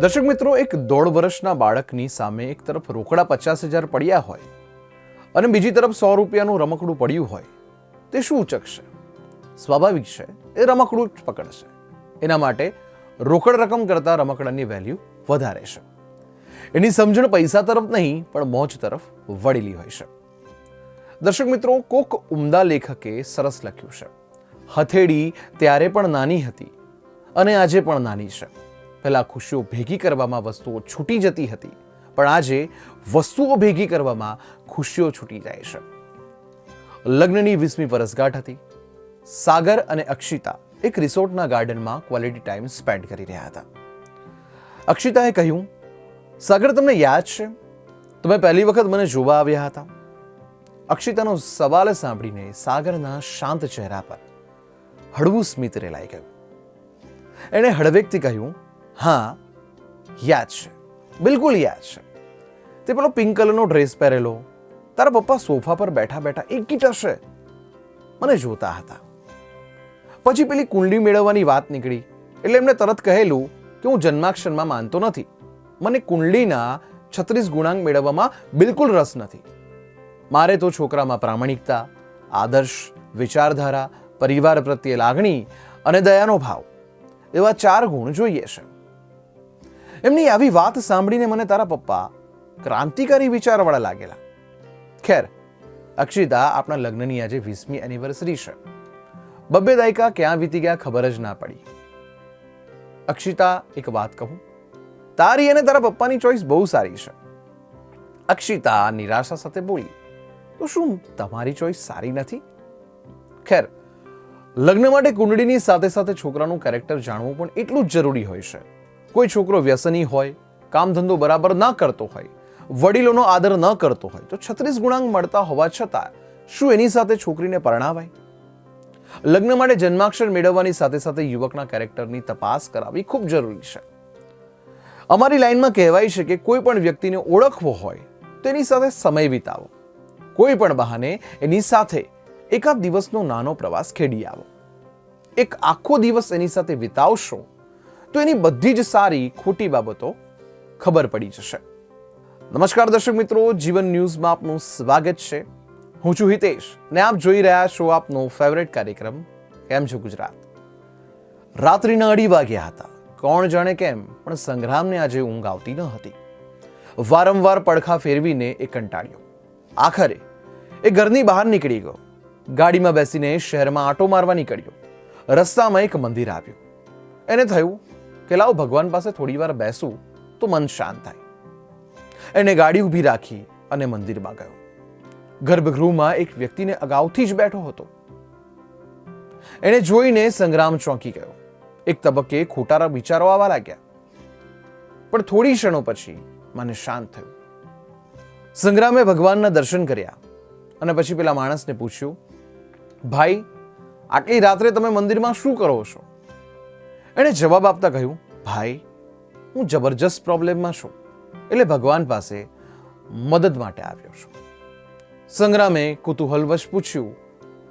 દર્શક મિત્રો, એક દોઢ વર્ષના બાળકની સામે એક તરફ રોકડા પચાસ હજાર પડ્યા હોય અને બીજી તરફ સો રૂપિયાનું રમકડું પડ્યું હોય, તે શું ઉચકશે? સ્વાભાવિક છે, એ રમકડું જ પકડશે. એના માટે રોકડ રકમ કરતાં રમકડાની વેલ્યુ વધારે છે. એની સમજણ પૈસા તરફ નહીં, પણ મોજ તરફ વળેલી હોય છે. દર્શક મિત્રો, કોક ઉમદા લેખકે સરસ લખ્યું છે. હથેળી ત્યારે પણ નાની હતી અને આજે પણ નાની છે. પહેલા ખુશીઓ ભેગી કરવામાં વસ્તુઓ છૂટી જતી હતી. પણ આજે વસ્તુઓ ભેગી કરવામાં ખુશીઓ છૂટી જાય છે. લગ્નની વીસમી વરસગાંઠ હતી. સાગર અને અક્ષિતા એક રિસોર્ટના ગાર્ડનમાં ક્વોલિટી ટાઈમ સ્પેન્ડ કરી રહ્યા હતા. અક્ષિતાએ કહ્યું, સાગર, તમને યાદ છે? તમે પહેલી વખત મને જોવા આવ્યા હતા. અક્ષિતાનો સવાલ સાંભળીને સાગરના શાંત ચહેરા પર હળવું સ્મિત રેલાઈ ગયું. એણે હળવેકથી કહ્યું હા, યાદ છે. બિલકુલ યાદ છે. તે પેલો પિંક કલરનો ડ્રેસ પહેરેલો. તારા પપ્પા સોફા પર બેઠા બેઠા એક હશે મને જોતા હતા. પછી પેલી કુંડલી મેળવવાની વાત નીકળી. એટલે એમને તરત કહેલું કે હું જન્માક્ષરમાં માનતો નથી. મને કુંડલીના છત્રીસ ગુણાંક મેળવવામાં બિલકુલ રસ નથી. મારે તો છોકરામાં પ્રામાણિકતા, આદર્શ, વિચારધારા, પરિવાર પ્રત્યે લાગણી અને દયાનો ભાવ એવા ચાર ગુણ જોઈએ છે. એમની આવી વાત સાંભળીને મને તારા પપ્પા ક્રાંતિકારી વિચારવાળા લાગેલા. ખેર, અક્ષિતા આપણા લગ્નની આજે વીસમી એનિવર્સરી છે. બબ્બે દાયકા ક્યાં વીતી ગયા ખબર જ ના પડી. અક્ષિતા, એક વાત કહું? તારી અને તારા પપ્પાની ચોઈસ બહુ સારી છે. અક્ષિતા નિરાશા સાથે બોલી, તો શું તમારી ચોઈસ સારી નથી? ખેર, લગ્ન માટે કુંડળીની સાથે સાથે છોકરાનું કેરેક્ટર જાણવું પણ એટલું જ જરૂરી હોય છે. કોઈ છોકરો વ્યસની હોય કામ ધંધો બરાબર ન કરતો હોય, વડીલોનો આદર ન કરતો હોય, તો છત્રીસ ગુણાંક મળતા હોવા છતાં શું એની સાથે છોકરીને પરણાવાય? લગ્ન માટે જન્માક્ષર મેળવવાની સાથે સાથે યુવકના કેરેક્ટરની તપાસ કરાવવી ખૂબ જરૂરી છે. અમારી લાઈનમાં કહેવાય છે કે કોઈ પણ વ્યક્તિને ઓળખવો હોય તો એની સાથે સમય વિતાવો. કોઈ પણ બહાને એની સાથે એકાદ દિવસનો નાનો પ્રવાસ ખેડી આવો. એક આખો દિવસ એની સાથે વિતાવશો તો એની બધી જ સારી ખોટી બાબતો ખબર પડી જશે. નમસ્કાર દર્શક મિત્રો, જીવન ન્યૂઝમાં આપનું સ્વાગત છે. હું છું હિતેશ ને આપ જોઈ રહ્યા છો આપનો ફેવરેટ કાર્યક્રમ, કેમ છો ગુજરાત? રાત્રિના અઢી વાગ્યા હતા. કોણ જાણે કેમ, પણ સંગ્રામને આજે ઊંઘ આવતી ન હતી. વારંવાર પડખા ફેરવીને એ કંટાળ્યો. આખરે એ ઘરની બહાર નીકળી ગયો. ગાડીમાં બેસીને શહેરમાં આંટો મારવા નીકળ્યો. રસ્તામાં એક મંદિર આવ્યું. એને થયું કે લાવ ભગવાન પાસે થોડી વાર બેસું તો મન શાંત થાય. એને ગાડી ઊભી રાખી અને મંદિરમાં ગયો. ગર્ભગૃહમાં એક વ્યક્તિને અગાઉથી જ બેઠો હતો. એને જોઈને સંગ્રામ ચોંકી ગયો. એક તબક્કે ખોટારા વિચારો આવવા લાગ્યા. પણ થોડી ક્ષણો પછી મને શાંત થયું. સંગ્રામે ભગવાનના દર્શન કર્યા અને પછી પેલા માણસને પૂછ્યું, ભાઈ, આટલી રાત્રે તમે મંદિરમાં શું કરો છો? એણે જવાબ આપતા કહ્યું, ભાઈ, હું જબરજસ્ત પ્રોબ્લેમમાં છું. એટલે ભગવાન પાસે મદદ માટે આવ્યો છું. સંગ્રામે કુતૂહલવશ પૂછ્યું,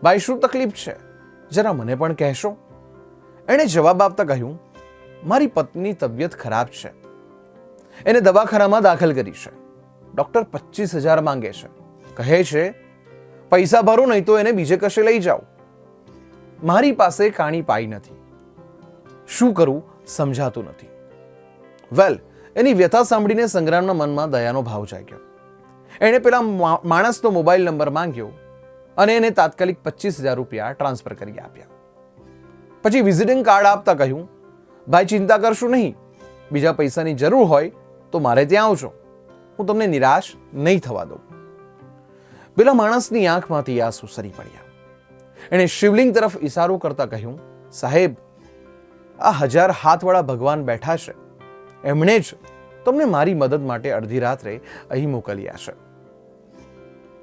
ભાઈ, શું તકલીફ છે? જરા મને પણ કહેશો? એણે જવાબ આપતા કહ્યું, મારી પત્ની તબિયત ખરાબ છે. એને દવાખાનામાં દાખલ કરી છે. ડૉક્ટર પચીસ હજાર માંગે છે. કહે છે, પૈસા ભરો નહીં તો એને બીજે કશે લઈ જાઓ. મારી પાસે કાણી પાઈ નથી. શું કરવું સમજાતું નથી. વેલ એની વ્યથા સાંભળીને સંગ્રામના મનમાં દયાનો ભાવ જાગ્યો. એણે પેલા માણસનો મોબાઈલ નંબર માંગ્યો અને એને તાત્કાલિક પચીસ હજાર રૂપિયા ટ્રાન્સફર કરી આપ્યા. પછી વિઝિટિંગ કાર્ડ આપતા કહ્યું, ભાઈ, ચિંતા કરશું નહીં. બીજા પૈસાની જરૂર હોય તો મારે ત્યાં આવજો. હું તમને નિરાશ નહીં થવા દઉં. પેલા માણસની આંખમાંથી આંસુ સરી પડ્યા. એણે શિવલિંગ તરફ ઈશારો કરતા કહ્યું, સાહેબ આ હજાર હાથવાળા ભગવાન બેઠા છે. એમણે જ તમને મારી મદદ માટે અડધી રાત્રે અહીં મોકલ્યા છે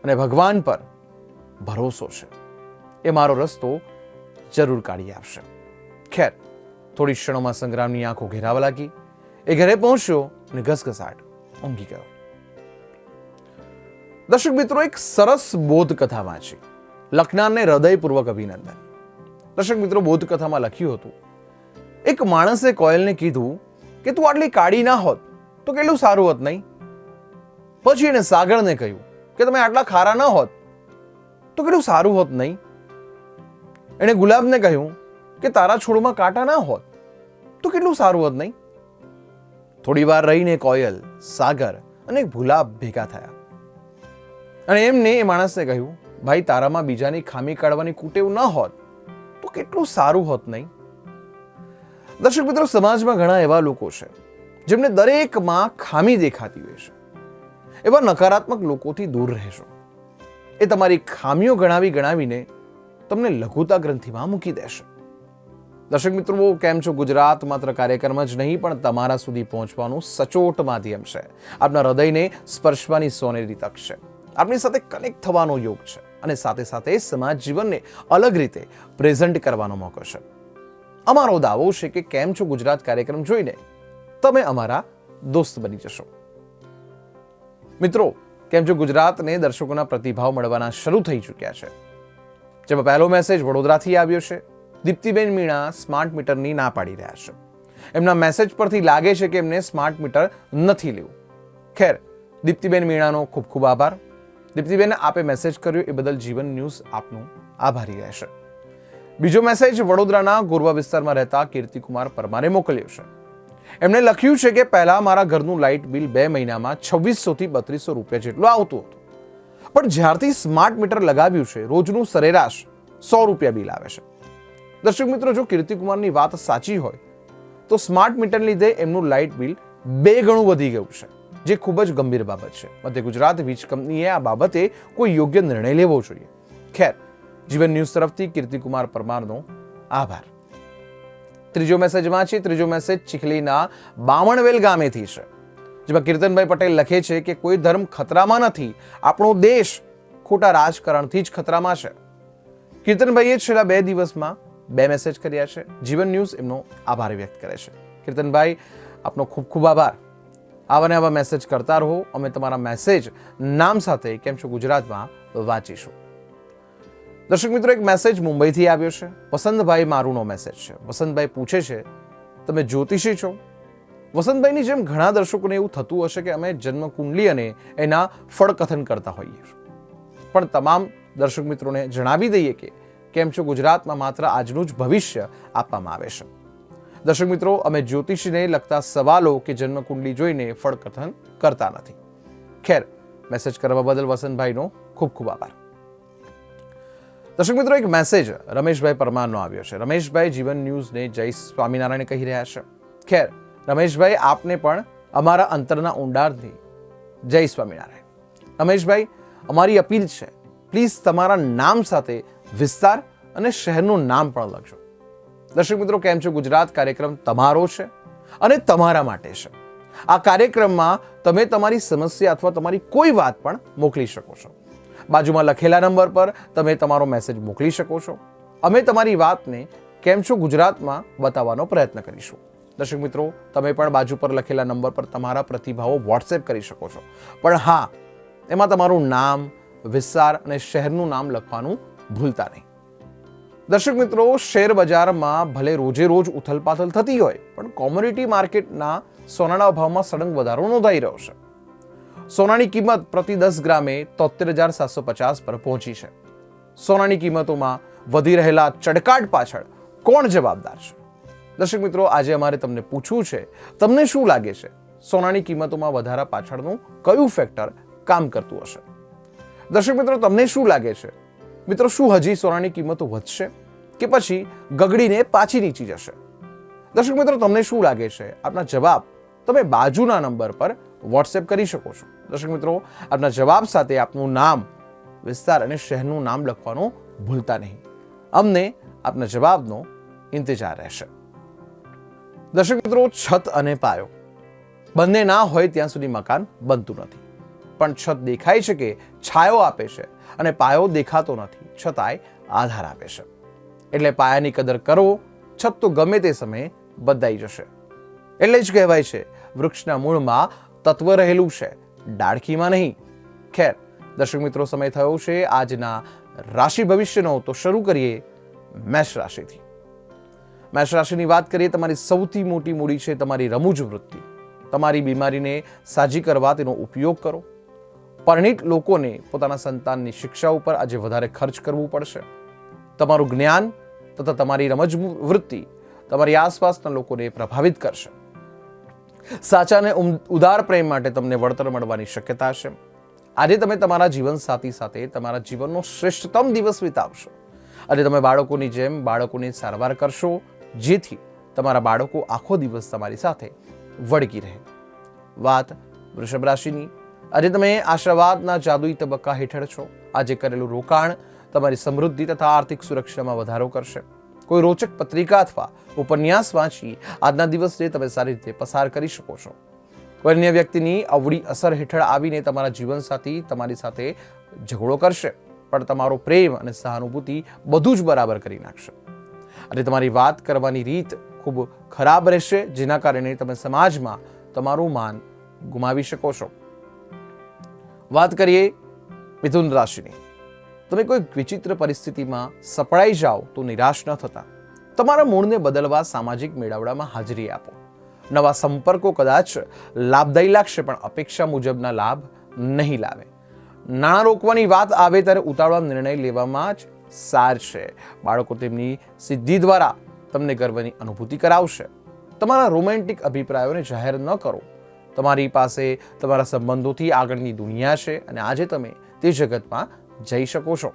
અને ભગવાન પર ભરોસો છે. એ મારો રસ્તો જરૂર કાઢી આપશે. ખેર, થોડી ક્ષણોમાં સંગ્રામની આંખો ઘેરાવા લાગી. એ ઘરે પહોંચ્યો અને ઘસઘસાટ ઊંઘી ગયો. દર્શક મિત્રો, એક સરસ બોધ કથા વાંચી લખનારને હૃદયપૂર્વક અભિનંદન. દર્શક મિત્રો બોધ કથામાં લખ્યું હતું એક માણસે કોયલને કીધું કે તું આટલી કાળી ના હોત, તો કેટલું સારું હોત નહીં? પછી એને સાગરને કહ્યું કે તમે આટલા ખારા ન હોત, તો કેટલું સારું હોત નહીં? એણે ગુલાબને કહ્યું કે તારા છોડમાં કાંટા ના હોત, તો કેટલું સારું હોત નહીં? થોડી વાર રહીને કોયલ, સાગર અને ગુલાબ ભેગા થયા. અને એમને એ માણસને કહ્યું, ભાઈ, તારામાં બીજાની ખામી કાઢવાની કુટેવ ન હોત, તો કેટલું સારું હોત નહીં? દર્શક મિત્રો, સમાજમાં ઘણા એવા લોકો છે, જેમને દરેકમાં ખામી દેખાતી હોય છે. એવા નકારાત્મક લોકોથી દૂર રહેશો. એ તમારી ખામીઓ ગણાવી ગણાવીને તમને લઘુતા ગ્રંથિમાં મૂકી દેશે. દર્શક મિત્રો, કેમ છો? ગુજરાત માત્ર કાર્યક્રમ જ નહીં, પણ તમારા સુધી પહોંચવાનું સચોટ માધ્યમ છે. આપના હૃદયને સ્પર્શવાની સોનેરી તક છે. આપની સાથે કનેક્ટ થવાનો યોગ છે અને સાથે સાથે સમાજ જીવનને અલગ રીતે પ્રેઝન્ટ કરવાનો મોકો છે. અમારો દાવો છે કે કેમ છો ગુજરાત કાર્યક્રમ જોઈને તમે અમારા દોસ્ત બની જશો. મિત્રો, કેમ છો ગુજરાતને દર્શકોના પ્રતિભાવ મળવાના શરૂ થઈ ચૂક્યા છે. જેમાં પહેલો મેસેજ વડોદરાથી આવ્યો છે. દીપ્તિબેન મીણા સ્માર્ટ મીટરની ના પાડી રહ્યા છે. એમના મેસેજ પરથી લાગે છે કે એમને સ્માર્ટ મીટર નથી લેવું. ખેર, દીપ્તિબેન મીણાનો ખૂબ ખૂબ આભાર. દીપ્તિબેન આપે મેસેજ કર્યો, એ બદલ જીવન ન્યૂઝ આપનું આભારી રહેશે. બીજો મેસેજ વડોદરાના ગોરવા વિસ્તારમાં રહેતા કીર્તિકુમાર પરમારે મોકલ્યો છે. એમણે લખ્યું છે કે પહેલા મારા ઘરનું લાઇટ બિલ બે મહિનામાં છવ્વીસોથી બત્રીસો રૂપિયા જેટલું આવતું હતું. પણ જ્યારથી સ્માર્ટ મીટર લગાવ્યું છે, રોજનું સરેરાશ સો રૂપિયા બિલ આવે છે. દર્શક મિત્રો, જો કીર્તિકુમારની વાત સાચી હોય, તો સ્માર્ટ મીટરને લીધે એમનું લાઇટ બિલ બે ગણું વધી ગયું છે, જે ખૂબ જ ગંભીર બાબત છે. મધ્ય ગુજરાત વીજ કંપનીએ આ બાબતે કોઈ યોગ્ય નિર્ણય લેવો જોઈએ. ખેર જીવન ન્યૂઝ તરફથી કીર્તિકુમાર પરમારનો આભાર. ત્રીજો મેસેજમાં છે, ત્રીજો મેસેજ ચીખલીના બામણવેલ ગામેથી છે, જેમાં કીર્તનભાઈ પટેલ લખે છે કે કોઈ ધર્મ ખતરામાં નથી, આપણો દેશ ખોટા રાજકારણથી જ ખતરામાં છે. કીર્તનભાઈએ છેલ્લા બે દિવસમાં બે મેસેજ કર્યા છે, જીવન ન્યૂઝ એમનો આભાર વ્યક્ત કરે છે. કીર્તનભાઈ, આપનો ખૂબ ખૂબ આભાર. આવા ને આવા મેસેજ કરતા રહો, અમે તમારા મેસેજ નામ સાથે, કેમ છો ગુજરાતમાં, વાંચીશું. દર્શક મિત્રો, એક મેસેજ મુંબઈથી આવ્યો છે. વસંતભાઈ, મારુનો મેસેજ છે. વસંતભાઈ પૂછે છે, તમે જ્યોતિષી છો? વસંતભાઈની જેમ ઘણા દર્શકોને એવું થતું હશે કે અમે જન્મકુંડલી અને એના ફળકથન કરતા હોઈએ પણ તમામ દર્શક મિત્રોને જણાવી દઈએ કે કેમ છો? ગુજરાતમાં માત્ર આજનું જ ભવિષ્ય આપવામાં આવે છે. દર્શક મિત્રો, અમે જ્યોતિષીને લગતા સવાલો કે જન્મકુંડલી જોઈને ફળકથન કરતા નથી. ખેર મેસેજ કરવા બદલ વસંતભાઈનો ખૂબ ખૂબ આભાર. દર્શક મિત્રો, એક મેસેજ રમેશભાઈ પરમારનો આવ્યો છે. રમેશભાઈ, જીવન ન્યૂઝને જય સ્વામિનારાયણ કહી રહ્યા છે. ખેર, રમેશભાઈ, આપને પણ અમારા અંતરના ઊંડાણથી જય સ્વામિનારાયણ. રમેશભાઈ, અમારી અપીલ છે પ્લીઝ તમારા નામ સાથે વિસ્તાર અને શહેરનું નામ પણ લખજો. દર્શક મિત્રો, કેમ છો? ગુજરાત કાર્યક્રમ તમારો છે અને તમારા માટે છે. આ કાર્યક્રમમાં તમે તમારી સમસ્યા અથવા તમારી કોઈ વાત પણ મોકલી શકો છો. બાજુમાં લખેલા નંબર પર તમે તમારો મેસેજ મોકલી શકો છો. અમે તમારી વાતને કેમ છો ગુજરાતમાં બતાવવાનો પ્રયત્ન કરીશું. દર્શક મિત્રો, તમે પણ બાજુ પર લખેલા નંબર પર તમારા પ્રતિભાવો વોટ્સએપ કરી શકો છો. પણ હા, એમાં તમારું નામ, વિસ્તાર અને શહેરનું નામ લખવાનું ભૂલતા નહીં. દર્શક મિત્રો, શેર બજારમાં ભલે રોજે રોજ ઉથલપાથલ થતી હોય, પણ કોમોડિટી માર્કેટના સોનાના ભાવમાં સડંગ વધારો નોંધાઈ રહ્યો છે. સોનાની કિંમત પ્રતિ દસ ગ્રામે તોતેર હજાર સાતસો પચાસ પર પહોંચી છે. સોનાની કિંમતોમાં વધી રહેલા ચડકાટ પાછળ કોણ જવાબદાર છે? દર્શક મિત્રો, આજે અમારે તમને પૂછવું છે, તમને શું લાગે છે? સોનાની કિંમતોમાં વધારા પાછળનું કયું ફેક્ટર કામ કરતું હશે? દર્શક મિત્રો, તમને શું લાગે છે? મિત્રો, શું હજી સોનાની કિંમતો વધશે કે પછી ગગડીને પાછી નીચી જશે? દર્શક મિત્રો, તમને શું લાગે છે? આપના જવાબ તમે બાજુના નંબર પર વોટ્સએપ કરી શકો છો. દર્શક મિત્રો, આપના જવાબ સાથે આપનું નામ વિસ્તાર અને શહેરનું નામ લખવાનું ભૂલતા નહીં. અમને આપના જવાબનો ઇંતજાર રહેશે. દર્શક મિત્રો, છત અને પાયો. બંને ના હોય ત્યાં સુધી મકાન બનતું નથી. પણ છત દેખાય છે કે છાયો આપે છે અને પાયો દેખાતો નથી, છતાંય આધાર આપે છે. એટલે પાયાની કદર કરો, છત તો ગમે તે સમયે બદલાઈ જશે. એટલે જ કહેવાય છે, વૃક્ષના મૂળમાં તત્વ રહેલું છે ડાળખીમાં નહીં. ખેર, દર્શક મિત્રો, સમય થયો છે. આજના રાશિ ભવિષ્યનો તો શરૂ કરીએ મેષ રાશિથી. મેષ રાશિની વાત કરીએ, તમારી સૌથી મોટી મૂડી છે તમારી રમૂજ વૃત્તિ. તમારી બીમારીને સાજી કરવા તેનો ઉપયોગ કરો. પરિણિત લોકોને પોતાના સંતાનની શિક્ષા ઉપર આજે વધારે ખર્ચ કરવું પડશે. તમારું જ્ઞાન તથા તમારી રમજ વૃત્તિ તમારી આસપાસના લોકોને પ્રભાવિત કરશે. સાચા અને ઉદાર પ્રેમ માટે તમને વળતર મળવાની શક્યતા હશે આજે તમે તમારા જીવનસાથી સાથે તમારા જીવનનો શ્રેષ્ઠતમ દિવસ વિતાવશો. અને તમે બાળકોની જેમ બાળકોની સારવાર કરશો, જેથી તમારા બાળકો આખો દિવસ તમારી સાથે વળગી રહે. વાત વૃષભ રાશિની. આજે તમે આશાવાદના જાદુઈ તબક્કા હેઠળ છો. આજે કરેલું રોકાણ તમારી સમૃદ્ધિ તથા આર્થિક સુરક્ષામાં વધારો કરશે. કોઈ રોચક પત્રિકા અથવા ઉપન્યાસ વાંચી આજના દિવસને તમે સારી રીતે પસાર કરી શકો છો. કોઈ અન્ય વ્યક્તિની અવળી અસર હેઠળ આવીને તમારા જીવનસાથી તમારી સાથે ઝઘડો કરશે, પણ તમારો પ્રેમ અને સહાનુભૂતિ બધું જ બરાબર કરી નાખશે. અને તમારી વાત કરવાની રીત ખૂબ ખરાબ રહેશે, જેના કારણે તમે સમાજમાં તમારું માન ગુમાવી શકો છો. વાત કરીએ મિથુન રાશિની. તમે કોઈ વિચિત્ર પરિસ્થિતિમાં સપડાઈ જાઓ તો નિરાશ ન થતા. તમારા મૂળને બદલવા સામાજિક મેળાવડામાં હાજરી આપો. નવા સંપર્કો કદાચ લાભદાયી લાગશે, પણ અપેક્ષા મુજબના લાભ નહીં લાવે. નાણાં રોકવાની વાત આવે ત્યારે ઉતાળવા નિર્ણય લેવામાં જ સાર છે. બાળકો તેમની સિદ્ધિ દ્વારા તમને ગર્વની અનુભૂતિ કરાવશે. તમારા રોમેન્ટિક અભિપ્રાયોને જાહેર ન કરો. તમારી પાસે તમારા સંબંધોથી આગળની દુનિયા છે અને આજે તમે તે જગતમાં જઈ શકો છો.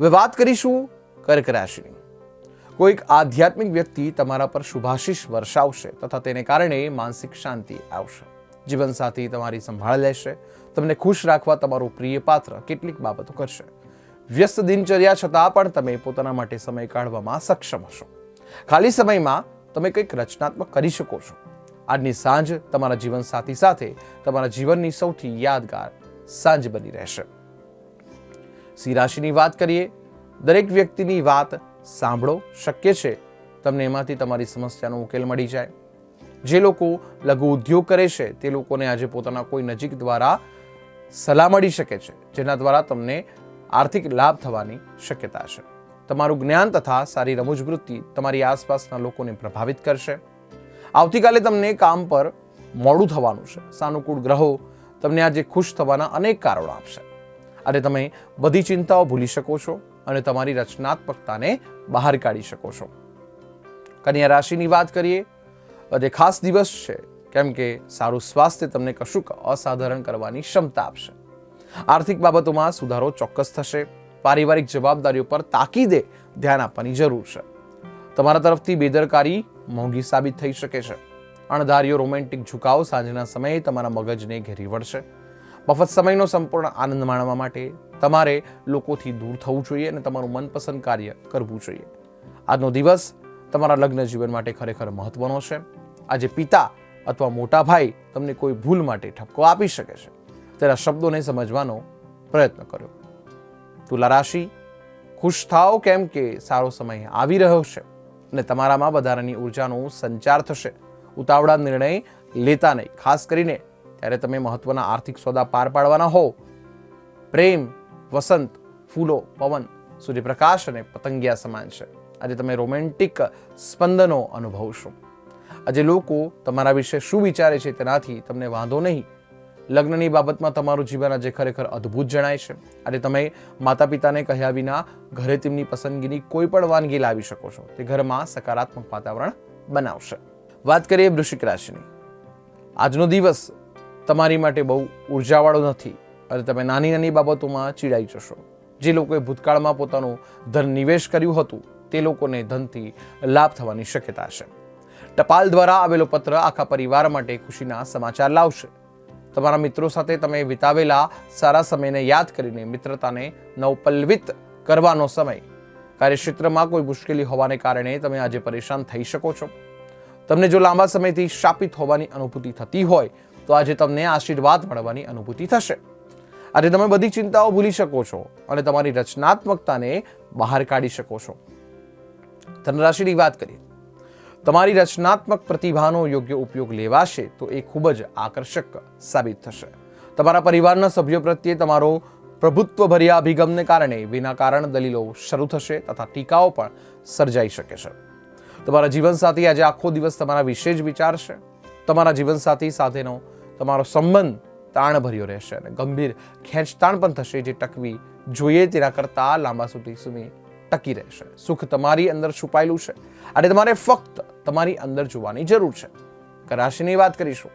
હવે વાત કરીશું કર્ક રાશિની કોઈક આધ્યાત્મિક વ્યક્તિ તમારા પર શુભાશીષ વર્ષાવશે તથા તેને કારણે માનસિક શાંતિ આવશે. જીવનસાથી તમારી સંભાળ લેશે. તમને ખુશ રાખવા તમારું પ્રિય પાત્ર કેટલીક બાબતો કરશે. વ્યસ્ત દિનચર્યા છતાં પણ તમે પોતાના માટે સમય કાઢવામાં સક્ષમ હશો. ખાલી સમયમાં તમે કંઈક રચનાત્મક કરી શકો છો. આજની સાંજ તમારા જીવનસાથી સાથે તમારા જીવનની સૌથી યાદગાર સાંજ બની રહેશે. સિંહ રાશિની વાત કરીએ, દરેક વ્યક્તિની વાત સાંભળો શક્ય છે, તમને એમાંથી તમારી સમસ્યાનો ઉકેલ મળી જાય. જે લોકો લઘુ ઉદ્યોગ કરે છે, તે લોકોને આજે પોતાના કોઈ નજીક દ્વારા સલાહ મળી શકે છે, જેના દ્વારા તમને આર્થિક લાભ થવાની શક્યતા છે. તમારું જ્ઞાન તથા સારી રમૂજ વૃત્તિ તમારી આસપાસના લોકોને પ્રભાવિત કરશે. આવતીકાલે તમને કામ પર મોડું થવાનું છે. સાનુકૂળ ગ્રહો તમને આજે ખુશ થવાના અનેક કારણો આપશે. અને તમે બધી ચિંતાઓ ભૂલી શકો છો અને તમારી રચનાત્મકતાને બહાર કાઢી શકો છો. કન્યા રાશિની વાત કરીએ આજે ખાસ દિવસ છે, કેમ કે સારું સ્વાસ્થ્ય તમને કશુંક અસાધારણ કરવાની ક્ષમતા આપશે. આર્થિક બાબતોમાં સુધારો ચોક્કસ થશે, પારિવારિક જવાબદારીઓ પર તાકીદે ધ્યાન આપવાની જરૂર છે. તમારા તરફથી બેદરકારી મોંઘી સાબિત થઈ શકે છે. અણધાર્યો રોમેન્ટિક ઝુકાવ સાંજના સમયે તમારા મગજને ઘેરી વળશે. મફત સમયનો સંપૂર્ણ આનંદ માણવા માટે તમારે લોકોથી દૂર થવું જોઈએ અને તમારું મનપસંદ કાર્ય કરવું જોઈએ. આજનો દિવસ તમારા લગ્ન જીવન માટે ખરેખર મહત્વનો છે. આજે પિતા અથવા મોટા ભાઈ તમને કોઈ ભૂલ માટે ઠપકો આપી શકે છે. તેના શબ્દોને સમજવાનો પ્રયત્ન કર્યો તુલા રાશિ, ખુશ થાઓ કેમ કે સારો સમય આવી રહ્યો છે અને તમારામાં વધારાની ઉર્જાનો સંચાર થશે. ઉતાવળા નિર્ણય લેતા નહીં, ખાસ કરીને ત્યારે તમે મહત્વના આર્થિક સોદા પાર પાડવાના હો પ્રેમ, વસંત, ફૂલો, પવન, સૂર્યપ્રકાશ અને પતંગિયા સમાન છે. આજે તમે રોમેન્ટિક સ્પંદનો અનુભવશો. આજે લોકો તમારા વિશે શું વિચારે છે તેનાથી તમને વાંધો નહીં. લગ્નની બાબતમાં તમારું જીવન આજે ખરેખર અદ્ભુત જણાય છે. આજે તમે માતા પિતાને કહ્યા વિના ઘરે તેમની પસંદગીની કોઈ પણ વાનગી લાવી શકો છો. તે ઘરમાં સકારાત્મક વાતાવરણ બનાવશે. વાત કરીએ વૃશ્ચિક રાશિની. આજનો દિવસ તમારી માટે બહુ ઉર્જાવાળો નથી અને તમે નાની નાની બાબતોમાં ચીડાઈ જશો. જે લોકોએ ભૂતકાળમાં પોતાનું ધન નિવેશ કર્યું હતું, તે લોકોને ધનથી લાભ થવાની શક્યતા છે. ટપાલ દ્વારા આવેલો પત્ર આખા પરિવાર માટે ખુશીના સમાચાર લાવશે. તમારા મિત્રો સાથે તમે વિતાવેલા સારા સમયને યાદ કરીને મિત્રતાને નવપલ્વિત કરવાનો સમય. કાર્યક્ષેત્રમાં કોઈ મુશ્કેલી હોવાને કારણે તમે આજે પરેશાન થઈ શકો છો. તમને જો લાંબા સમયથી શાપિત હોવાની અનુભૂતિ થતી હોય તો આજે તમને આશીર્વાદ મળવાની અનુભૂતિ થશે. આજે તમે બધી ચિંતાઓ ભૂલી શકો છો અને તમારી રચનાત્મકતાને બહાર કાઢી શકો છો. ધનરાશિની વાત કરીએ. તમારી રચનાત્મક પ્રતિભાનો યોગ્ય ઉપયોગ લેવાશે તો એ ખૂબ જ આકર્ષક સાબિત થશે. તમારા પરિવારના સભ્યો પ્રત્યે તમારો પ્રભુત્વભર્યા અભિગમને કારણે વિના કારણ દલીલો શરૂ થશે તથા ટીકાઓ પણ સર્જાઈ શકે છે. તમારા જીવનસાથી આજે આખો દિવસ તમારા વિશે જ વિચારશે. તમારા જીવનસાથી સાથેનો તમારો સંબંધ તાણભર્યો રહેશે અને ગંભીર ખેંચતાણ પણ થશે જે ટકવી જોઈએ તેના કરતાં લાંબા સુધી સુધી ટકી રહેશે. સુખ તમારી અંદર છુપાયેલું છે અને તમારે ફક્ત તમારી અંદર જોવાની જરૂર છે. રાશિની વાત કરીશું.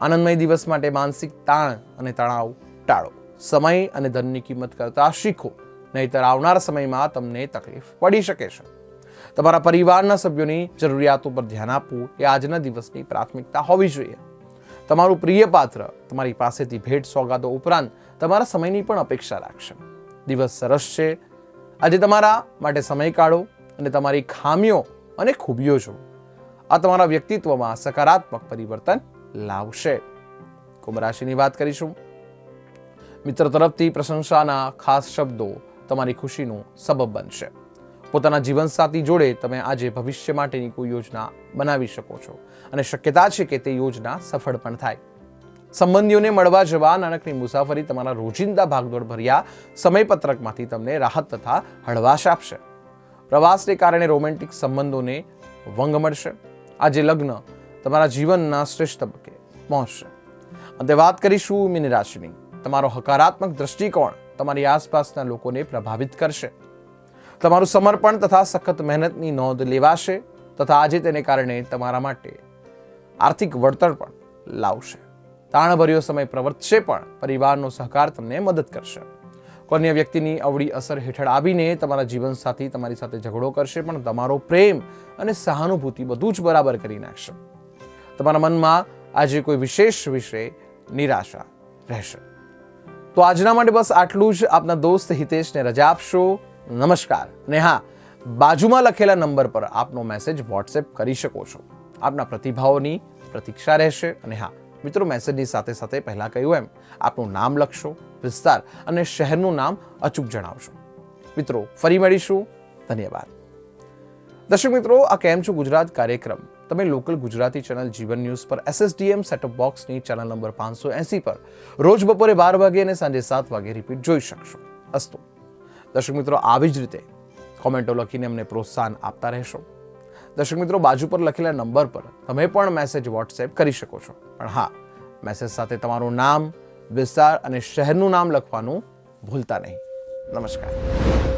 આનંદમય દિવસ માટે માનસિક તાણ અને તણાવ ટાળો. સમય અને ધનની કિંમત કરતા શીખો, નહીતર આવનાર સમયમાં તમને તકલીફ પડી શકે છે. તમારા પરિવારના સભ્યોની જરૂરિયાતો પર ધ્યાન આપવું એ આજના દિવસની પ્રાથમિકતા હોવી જોઈએ. તમારું પ્રિય પાત્ર, તમારી પાસેથી ભેટ, સોગાદો ઉપરાંત તમારા સમયની પણ અપેક્ષા રાખશે. દિવસ સરસ છે. આજે તમારા માટે સમય કાઢો અને તમારી ખામીઓ અને ખૂબીઓ જો આ તમારા વ્યક્તિત્વમાં સકારાત્મક પરિવર્તન લાવશે. કુંભ રાશિની વાત કરીશું. મિત્ર તરફથી પ્રશંસાના ખાસ શબ્દો તમારી ખુશીનું સબબ બનશે. પોતાના જીવનસાથી જોડે તમે આજે ભવિષ્ય માટેની કોઈ યોજના બનાવી શકો છો. અને શક્યતા છે કે તે યોજના સફળ પણ થાય. સંબંધીઓને મળવા જવા નાનકડી મુસાફરી તમારા રોજિંદા ભાગદોડ ભર્યા સમયપત્રકમાંથી તમને રાહત તથા હળવાશ આપશે. પ્રવાસને કારણે રોમેન્ટિક સંબંધોને વંગ મળશે. આજે લગ્ન તમારા જીવનના શ્રેષ્ઠ તબક્કે પહોંચશે. અંતે વાત કરીશું મીન રાશિની તમારો હકારાત્મક દ્રષ્ટિકોણ તમારી આસપાસના લોકોને પ્રભાવિત કરશે. તમારું સમર્પણ તથા સખત મહેનતની નોંધ લેવાશે તથા આજે તેને કારણે તમારા માટે આર્થિક વળતર પણ લાવશે. તાણભર્યો સમય પ્રવર્તશે પણ, પરિવારનો સહકાર તમને મદદ કરશે. કોન્ય વ્યક્તિની અવળી અસર હેઠળ આવીને તમારા જીવનસાથી તમારી સાથે ઝઘડો કરશે પણ તમારો પ્રેમ અને સહાનુભૂતિ બધું જ બરાબર કરી નાખશે. તમારા મનમાં આજે કોઈ વિશેષ વિશે નિરાશા રહેશે. તો આજના માટે બસ આટલું જ. આપના દોસ્ત હિતેશને રજા આપશો. નમસ્કાર. અને હા, બાજુમાં લખેલા નંબર પર આપનો મેસેજ વોટ્સએપ કરી શકો છો. આપના પ્રતિભાવોની પ્રતીક્ષા રહેશે અને હા, મિત્રો મેસેજની સાથે સાથે પહેલાં કહ્યું એમ, આપનું નામ લખશો, વિસ્તાર અને શહેરનું નામ અચૂક જણાવશો. મિત્રો, ફરી મળીશું. ધન્યવાદ. દર્શક મિત્રો, આ કેમ છો ગુજરાત કાર્યક્રમ? તમે local Gujarati channel Jeevan news પર એસએસડીએમ સેટઅપ બોક્સની ચેનલ નંબર પાંચસો એસી પર રોજ બપોરે બાર વાગે અને સાંજે સાત વાગે રિપીટ જોઈ શકશો. અસ્તુ. દર્શક મિત્રો, આવી જ રીતે કોમેન્ટો લખીને અમને પ્રોત્સાહન આપતા રહેશો. દર્શક મિત્રો, બાજુ પર લખેલા નંબર પર તમે પણ મેસેજ વોટ્સએપ કરી શકો છો. પણ હા મેસેજ સાથે તમારું નામ, વિસ્તાર અને શહેરનું નામ લખવાનું ભૂલતા નહીં. નમસ્કાર.